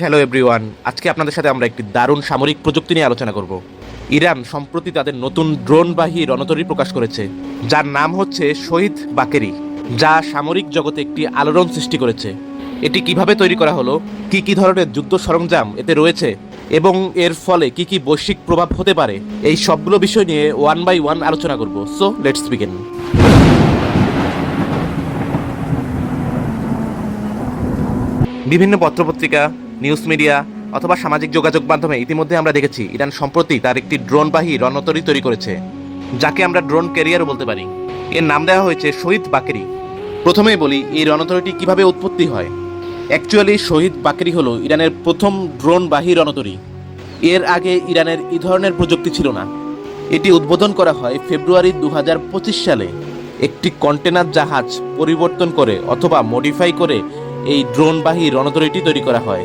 Hello everyone আজকে আপনাদের সাথে আমরা একটি দারুণ সামরিক প্রযুক্তি নিয়ে আলোচনা করব। ইরান সম্প্রতি তাদের নতুন ড্রোনবাহী রণতরী প্রকাশ করেছে, যার নাম হচ্ছে শহীদ বাকেরি, যা সামরিক জগতে একটি আলোড়ন সৃষ্টি করেছে। এটি কীভাবে তৈরি করা হলো, কি কি ধরনের যুদ্ধ সরঞ্জাম এতে রয়েছে, এবং এর ফলে কি কি বৈশ্বিক প্রভাব হতে পারে, এই সবগুলো বিষয় নিয়ে ওয়ান বাই ওয়ান আলোচনা করব। সো লেটস বিগিন বিভিন্ন পত্রপত্রিকা নিউজ মিডিয়া অথবা সামাজিক যোগাযোগ মাধ্যমে ইতিমধ্যে আমরা দেখেছি, ইরান সম্প্রতি তার একটি ড্রোনবাহী রণতরী তৈরি করেছে, যাকে আমরা ড্রোন ক্যারিয়ারও বলতে পারি। এর নাম দেওয়া হয়েছে শহীদ বাকেরি। প্রথমেই বলি, এই রণতরীটি কীভাবে উৎপত্তি হয়? অ্যাকচুয়ালি শহীদ বাকেরি হলো ইরানের প্রথম ড্রোনবাহী রণতরী। এর আগে ইরানের এই ধরনের প্রযুক্তি ছিল না। এটি উদ্বোধন করা হয় ফেব্রুয়ারি দু হাজার পঁচিশ সালে। একটি কন্টেনার জাহাজ পরিবর্তন করে অথবা মডিফাই করে এই ড্রোনবাহী রণতরীটি তৈরি করা হয়।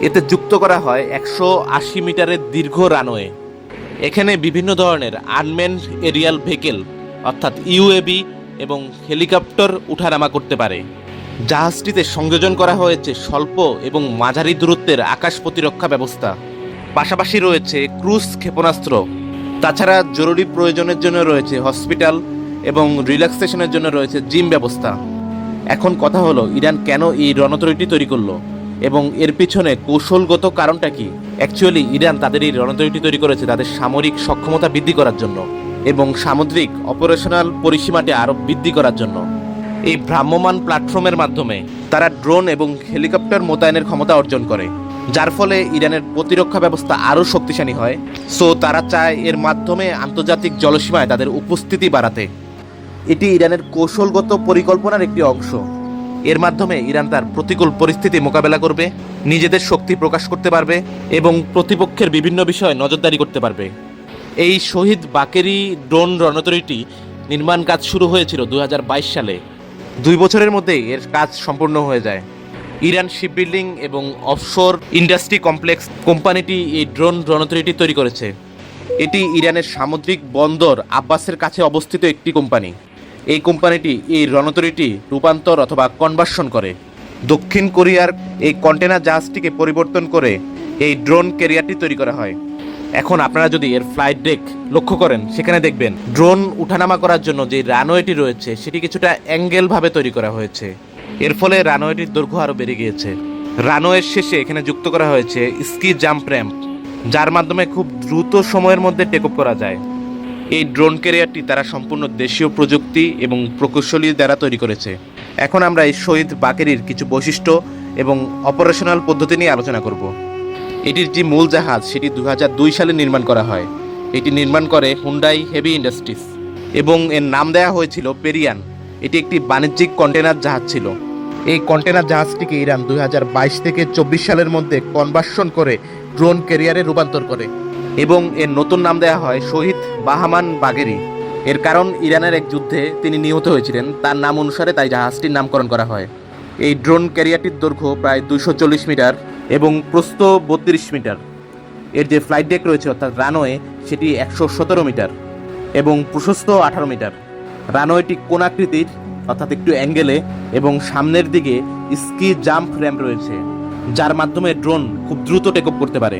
এতে যুক্ত করা হয় একশো আশি মিটারের দীর্ঘ রানওয়ে। এখানে বিভিন্ন ধরনের আনমেন্ড এরিয়াল ভেহিকেল, অর্থাৎ ইউএবি এবং হেলিকপ্টার উঠানামা করতে পারে। জাহাজটিতে সংযোজন করা হয়েছে স্বল্প এবং মাঝারি দূরত্বের আকাশ প্রতিরক্ষা ব্যবস্থা। পাশাপাশি রয়েছে ক্রুজ ক্ষেপণাস্ত্র। তাছাড়া জরুরি প্রয়োজনের জন্য রয়েছে হসপিটাল এবং রিল্যাক্সেশনের জন্য রয়েছে জিম ব্যবস্থা। এখন কথা হলো, ইরান কেন এই রণতরীটি তৈরি করল? এবং এর পিছনে কৌশলগত কারণটা কি? অ্যাকচুয়ালি ইরান তাদের এই রণতরীটি তৈরি করেছে তাদের সামরিক সক্ষমতা বৃদ্ধি করার জন্য এবং সামুদ্রিক অপারেশনাল পরিসীমাটি আরও বৃদ্ধি করার জন্য। এই ভ্রাম্যমান প্ল্যাটফর্মের মাধ্যমে তারা ড্রোন এবং হেলিকপ্টার মোতায়েনের ক্ষমতা অর্জন করে, যার ফলে ইরানের প্রতিরক্ষা ব্যবস্থা আরও শক্তিশালী হয়। সো তারা চায় এর মাধ্যমে আন্তর্জাতিক জলসীমায় তাদের উপস্থিতি বাড়াতে। এটি ইরানের কৌশলগত পরিকল্পনার একটি অংশ। এর মাধ্যমে ইরান তার প্রতিকূল পরিস্থিতি মোকাবেলা করবে, নিজেদের শক্তি প্রকাশ করতে পারবে এবং প্রতিপক্ষের বিভিন্ন বিষয়ে নজরদারি করতে পারবে। এই শহীদ বাকেরি ড্রোন রণতরীটি নির্মাণ কাজ শুরু হয়েছিল দু হাজার বাইশ সালে। দুই বছরের মধ্যেই এর কাজ সম্পূর্ণ হয়ে যায়। ইরান শিপবিল্ডিং এবং অফশোর ইন্ডাস্ট্রি কমপ্লেক্স কোম্পানিটি এই ড্রোন রণতরীটি তৈরি করেছে। এটি ইরানের সামুদ্রিক বন্দর আব্বাসের কাছে অবস্থিত একটি কোম্পানি। এই কোম্পানিটি, এই রণতরীটি রূপান্তর অথবা কনভার্সন করে। দক্ষিণ কোরিয়ার এই কন্টেনার জাহাজটিকে পরিবর্তন করে এই ড্রোন ক্যারিয়ারটি তৈরি করা হয়। এখন আপনারা যদি এর ফ্লাইট ডেক লক্ষ্য করেন, সেখানে দেখবেন ড্রোন উঠানামা করার জন্য যে রানওয়েটি রয়েছে, সেটি কিছুটা অ্যাঙ্গেলভাবে তৈরি করা হয়েছে। এর ফলে রানওয়েটির দৈর্ঘ্য আরও বেড়ে গিয়েছে। রানওয়ের শেষে এখানে যুক্ত করা হয়েছে স্কি জাম্প র্যাম্প যার মাধ্যমে খুব দ্রুত সময়ের মধ্যে টেক করা যায়। এই ড্রোন ক্যারিয়ারটি তারা সম্পূর্ণ দেশীয় প্রযুক্তি এবং প্রকৌশলী দ্বারা তৈরি করেছে। এখন আমরা এই শহীদ বাকেরির কিছু বৈশিষ্ট্য এবং অপারেশনাল পদ্ধতি নিয়ে আলোচনা করব। এটির যে মূল জাহাজ, সেটি দুই হাজার দুই সালে নির্মাণ করা হয়। এটি নির্মাণ করে হুন্ডাই হেভি ইন্ডাস্ট্রিজ এবং এর নাম দেওয়া হয়েছিল পেরিয়ান। এটি একটি বাণিজ্যিক কন্টেনার জাহাজ ছিল। এই কন্টেনার জাহাজটিকে ইরান দুই হাজার বাইশ থেকে চব্বিশ সালের মধ্যে কনভার্সন করে ড্রোন ক্যারিয়ারে রূপান্তর করে। এবং এর নতুন নাম দেওয়া হয় শহীদ বাহামান বাগেরি। এর কারণ ইরানের এক যুদ্ধে তিনি নিহত হয়েছিলেন, তার নাম অনুসারে তাই জাহাজটির নামকরণ করা হয়। এই ড্রোন ক্যারিয়ারটির দৈর্ঘ্য প্রায় দুশো চল্লিশ মিটার এবং প্রস্থ বত্রিশ মিটার। এর যে ফ্লাইট ডেক রয়েছে অর্থাৎ রানওয়ে, সেটি একশো সতেরো মিটার এবং প্রশস্ত আঠারো মিটার। রানওয়েটি কোনাকৃতির অর্থাৎ একটু অ্যাঙ্গেলে এবং সামনের দিকে স্কি জাম্প র্যাম্প রয়েছে, যার মাধ্যমে ড্রোন খুব দ্রুত টেক করতে পারে।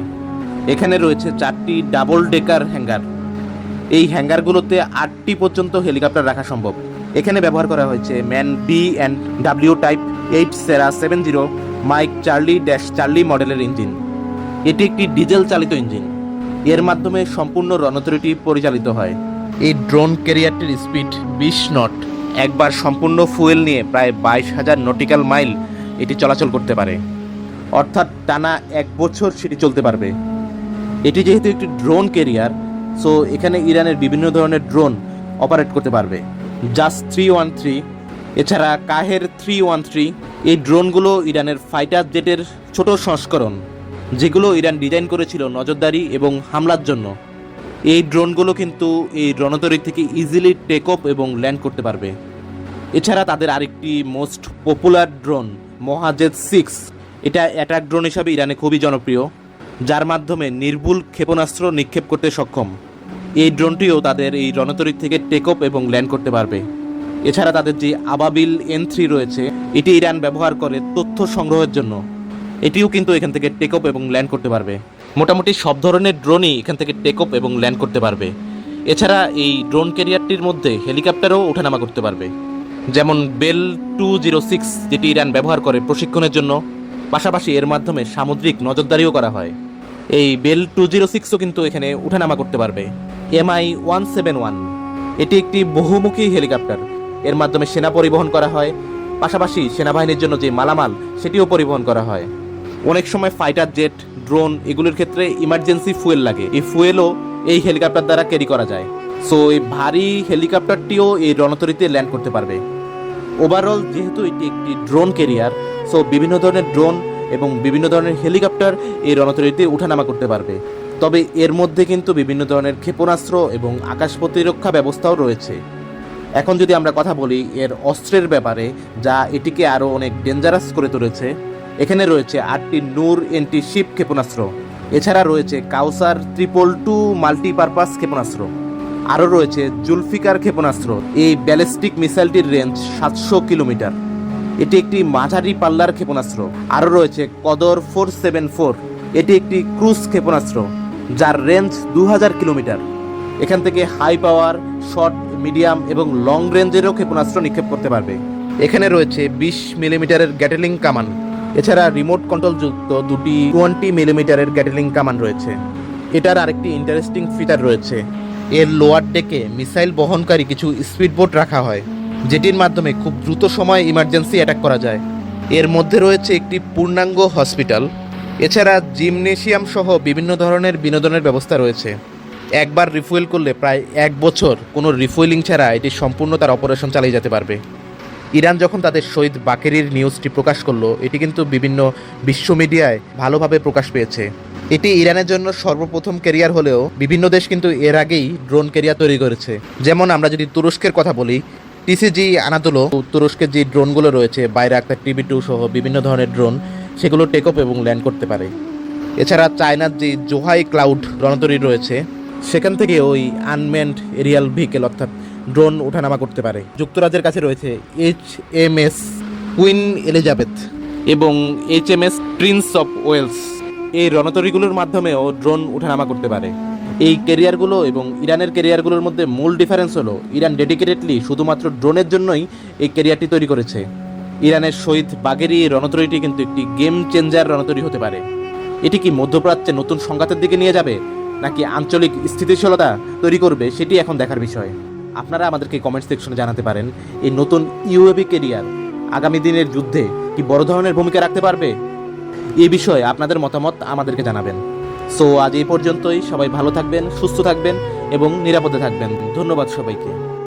এখানে রয়েছে চারটি ডাবল ডেকার হ্যাঙ্গার এই হ্যাঙ্গারগুলোতে আটটি পর্যন্ত হেলিকপ্টার রাখা সম্ভব। এখানে ব্যবহার করা হয়েছে MAN B and W type eight Sierra seven zero Mike Charlie dash Charlie মডেলের ইঞ্জিন এটি একটি ডিজেল চালিত ইঞ্জিন এর মাধ্যমে সম্পূর্ণ রণতরিটি পরিচালিত হয়। এই ড্রোন ক্যারিয়ারটির স্পিড বিশ নট একবার সম্পূর্ণ ফুয়েল নিয়ে প্রায় বাইশ হাজার নটিক্যাল মাইল এটি চলাচল করতে পারে। অর্থাৎ টানা এক বছর সেটি চলতে পারবে। এটি যেহেতু একটি ড্রোন ক্যারিয়ার সো এখানে ইরানের বিভিন্ন ধরনের ড্রোন অপারেট করতে পারবে। জাস্ট থ্রি ওয়ান থ্রি এছাড়া কাহের থ্রি ওয়ান থ্রি এই ড্রোনগুলো ইরানের ফাইটার জেটের ছোট সংস্করণ, যেগুলো ইরান ডিজাইন করেছিল নজরদারি এবং হামলার জন্য। এই ড্রোনগুলো কিন্তু এই রণতরী থেকে ইজিলি টেক অফ এবং ল্যান্ড করতে পারবে। এছাড়া তাদের আরেকটি most popular drone Mohajer six এটা অ্যাটাক ড্রোন হিসাবে ইরানে খুবই জনপ্রিয়। যার মাধ্যমে নির্ভুল ক্ষেপণাস্ত্র নিক্ষেপ করতে সক্ষম। এই ড্রোনটিও তাদের এই রণতরী থেকে টেক অফ এবং ল্যান্ড করতে পারবে। এছাড়া তাদের যে আবাবিল এন থ্রি রয়েছে, এটি ইরান ব্যবহার করে তথ্য সংগ্রহের জন্য। এটিও কিন্তু এখান থেকে টেক এবং ল্যান্ড করতে পারবে। মোটামুটি সব ধরনের ড্রোনই এখান থেকে টেক এবং ল্যান্ড করতে পারবে। এছাড়া এই ড্রোন ক্যারিয়ারটির মধ্যে হেলিকপ্টারও ওঠানামা করতে পারবে। যেমন বেল টু জিরো সিক্স যেটি ইরান ব্যবহার করে প্রশিক্ষণের জন্য। পাশাপাশি এর মাধ্যমে সামুদ্রিক নজরদারিও করা হয়। এই বেল টু জিরো সিক্সও কিন্তু এখানে উঠানামা করতে পারবে। MI one seven one. এটি একটি বহুমুখী হেলিকপ্টার। এর মাধ্যমে সেনা পরিবহন করা হয়। পাশাপাশি সেনাবাহিনীর জন্য যে মালামাল, সেটিও পরিবহন করা হয়। অনেক সময় ফাইটার জেট, ড্রোন এগুলোর ক্ষেত্রে ইমার্জেন্সি ফুয়েল লাগে। এই ফুয়েলও এই হেলিকপ্টার দ্বারা ক্যারি করা যায়। সো, এই ভারী হেলিকপ্টারটিও এই রণতরীতে ল্যান্ড করতে পারবে। ওভারঅল যেহেতু এটি একটি ড্রোন ক্যারিয়ার, সো বিভিন্ন ধরনের ড্রোন এবং বিভিন্ন ধরনের হেলিকপ্টার এই রণতরীতে উঠানামা করতে পারবে। তবে এর মধ্যে কিন্তু বিভিন্ন ধরনের ক্ষেপণাস্ত্র এবং আকাশ প্রতিরক্ষা ব্যবস্থাও রয়েছে। এখন যদি আমরা কথা বলি এর অস্ত্রের ব্যাপারে, যা এটিকে আরও অনেক ডেঞ্জারাস করে তুলেছে, এখানে রয়েছে আটটি নূর এন্টি শিপ ক্ষেপণাস্ত্র। এছাড়া রয়েছে কাউসার ত্রিপল টু মাল্টিপারপাস ক্ষেপণাস্ত্র। আরও রয়েছে জুলফিকার ক্ষেপণাস্ত্র। এই ব্যালিস্টিক মিসাইলটির রেঞ্জ সাতশো কিলোমিটার। এটি একটি মাঝারি পাল্লার ক্ষেপণাস্ত্র। আরও রয়েছে কদর ফোর সেভেন ফোর এটি একটি ক্রুজ ক্ষেপণাস্ত্র, যার রেঞ্জ দু হাজার কিলোমিটার। এখান থেকে হাই পাওয়ার, শর্ট, মিডিয়াম এবং লং রেঞ্জেরও ক্ষেপণাস্ত্র নিক্ষেপ করতে পারবে। এখানে রয়েছে বিশ মিলিমিটারের গ্যাটেলিং কামান। এছাড়া রিমোট কন্ট্রোল যুক্ত দুটি টোয়েন্টি মিলিমিটারের গ্যাটেলিং কামান রয়েছে। এটার আরেকটি ইন্টারেস্টিং ফিচার রয়েছে। এর লোয়ার ডেকে মিসাইল বহনকারী কিছু স্পিডবোট রাখা হয়। যেটির মাধ্যমে খুব দ্রুত সময়ে ইমার্জেন্সি অ্যাটাক করা যায়। এর মধ্যে রয়েছে একটি পূর্ণাঙ্গ হসপিটাল এছাড়া জিমনেশিয়াম সহ বিভিন্ন ধরনের বিনোদনের ব্যবস্থা রয়েছে। একবার রিফুয়েল করলে প্রায় এক বছর কোনো রিফুয়েলিং ছাড়া এটি সম্পূর্ণ তার অপারেশন চালিয়ে যেতে পারবে। ইরান যখন তাদের শহীদ বাকেরির নিউজটি প্রকাশ করল, এটি কিন্তু বিভিন্ন বিশ্ব মিডিয়ায় ভালোভাবে প্রকাশ পেয়েছে। এটি ইরানের জন্য সর্বপ্রথম ক্যারিয়ার হলেও বিভিন্ন দেশ কিন্তু এর আগেই ড্রোন ক্যারিয়ার তৈরি করেছে। যেমন আমরা যদি তুরস্কের কথা বলি টিসিজি আনাতোলো তুরস্কের যে ড্রোনগুলো রয়েছে বাইরে একটা টিভি টু সহ বিভিন্ন ধরনের ড্রোন, সেগুলো টেক অফ এবং ল্যান্ড করতে পারে। এছাড়া চায়নার যে জোহাই ক্লাউড রণতরী রয়েছে, সেখান থেকে ওই আনমেন্ড এরিয়াল ভেহিকেল অর্থাৎ ড্রোন ওঠানামা করতে পারে। যুক্তরাজ্যের কাছে রয়েছে H M S Queen Elizabeth এবং H M S Prince of Wales এই রণতরীগুলোর মাধ্যমেও ড্রোন ওঠানামা করতে পারে। এই ক্যারিয়ারগুলো এবং ইরানের ক্যারিয়ারগুলোর মধ্যে মূল ডিফারেন্স হলো, ইরান ডেডিকেটেডলি শুধুমাত্র ড্রোনের জন্যই এই ক্যারিয়ারটি তৈরি করেছে। ইরানের শহীদ বাগেরি রণতরীটি কিন্তু একটি গেম চেঞ্জার রণতরী হতে পারে। এটি কি মধ্যপ্রাচ্যে নতুন সংঘাতের দিকে নিয়ে যাবে, নাকি আঞ্চলিক স্থিতিশীলতা তৈরি করবে, সেটি এখন দেখার বিষয়। আপনারা আমাদেরকে কমেন্ট সেকশনে জানাতে পারেন, এই নতুন ইউএবি কেরিয়ার আগামী দিনের যুদ্ধে কি বড় ধরনের ভূমিকা রাখতে পারবে? এই বিষয়ে আপনাদের মতামত আমাদেরকে জানাবেন। সো আজ এই পর্যন্তই। সবাই ভালো থাকবেন সুস্থ থাকবেন এবং নিরাপদে থাকবেন। ধন্যবাদ সবাইকে।